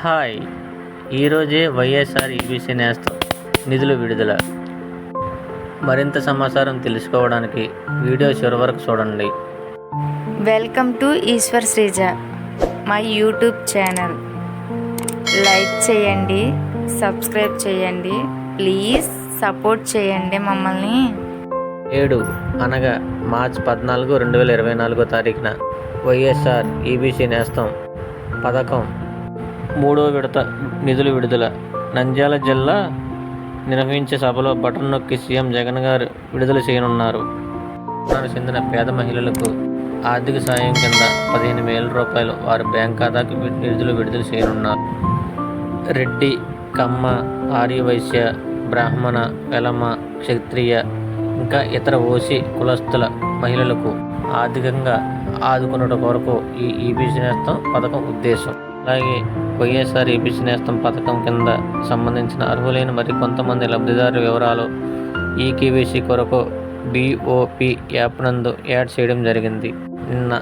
Hi. ఈరోజే YSR EBC నేస్తం నిధుల విడుదల. మరింత సమాచారం తెలుసుకోవడానికి వీడియో చివరి వరకు చూడండి. Welcome to Eshwar Sreeja my YouTube channel. Like చేయండి సబ్స్క్రైబ్ చేయండి ప్లీజ్ సపోర్ట్ చేయండి మమ్మల్ని. ఏడు అనగా మార్చి పద్నాలుగు రెండు వేల ఇరవై నాలుగో తారీఖున వైఎస్ఆర్ ఈబీసీ నేస్తం పథకం మూడో విడత నిధుల విడుదల. నంద్యాల జిల్లా నిర్వహించే సభలో బటన్ నొక్కి సీఎం జగన్ గారు విడుదల చేయనున్నారు. చెందిన పేద మహిళలకు ఆర్థిక సాయం కింద పదిహేను వేల రూపాయలు వారి బ్యాంక్ ఖాతాకి నిధులు విడుదల చేయనున్నారు. రెడ్డి కమ్మ ఆర్యవైశ్య బ్రాహ్మణ వెలమ క్షత్రియ ఇంకా ఇతర ఓసి కులస్తుల మహిళలకు ఆర్థికంగా ఆదుకున్నట కొరకు ఈ ఈబీసీ నేస్తం పథకం ఉద్దేశం. అలాగే వైఎస్ఆర్ ఏపీసీ నేస్తం పథకం కింద సంబంధించిన అర్హులైన మరి కొంతమంది లబ్ధిదారుల వివరాలు ఈ కేవీసీ కొరకు బీఓపి యాప్ నందు యాడ్ చేయడం జరిగింది. నిన్న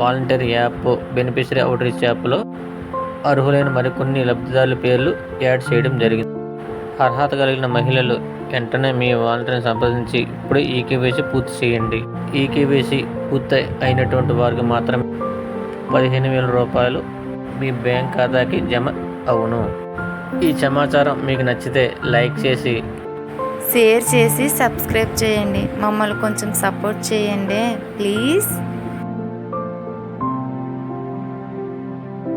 వాలంటీర్ యాప్ బెనిఫిషరీ అవుట్రీచ్ యాప్లో అర్హులైన మరికొన్ని లబ్ధిదారుల పేర్లు యాడ్ చేయడం జరిగింది. అర్హత కలిగిన మహిళలు వెంటనే మీ వాలంటీర్ని సంప్రదించి ఇప్పుడే ఈకేవైసీ పూర్తి చేయండి. ఈకేవైసీ పూర్తి అయినటువంటి వారికి మాత్రమే పదిహేను వేల రూపాయలు మీ బ్యాంక్ ఖాతాకి జమ అవును. ఈ సమాచారం మీకు నచ్చితే లైక్ చేసి షేర్ చేసి సబ్స్క్రైబ్ చేయండి. మమ్మల్ని కొంచెం సపోర్ట్ చేయండి. ప్లీజ్.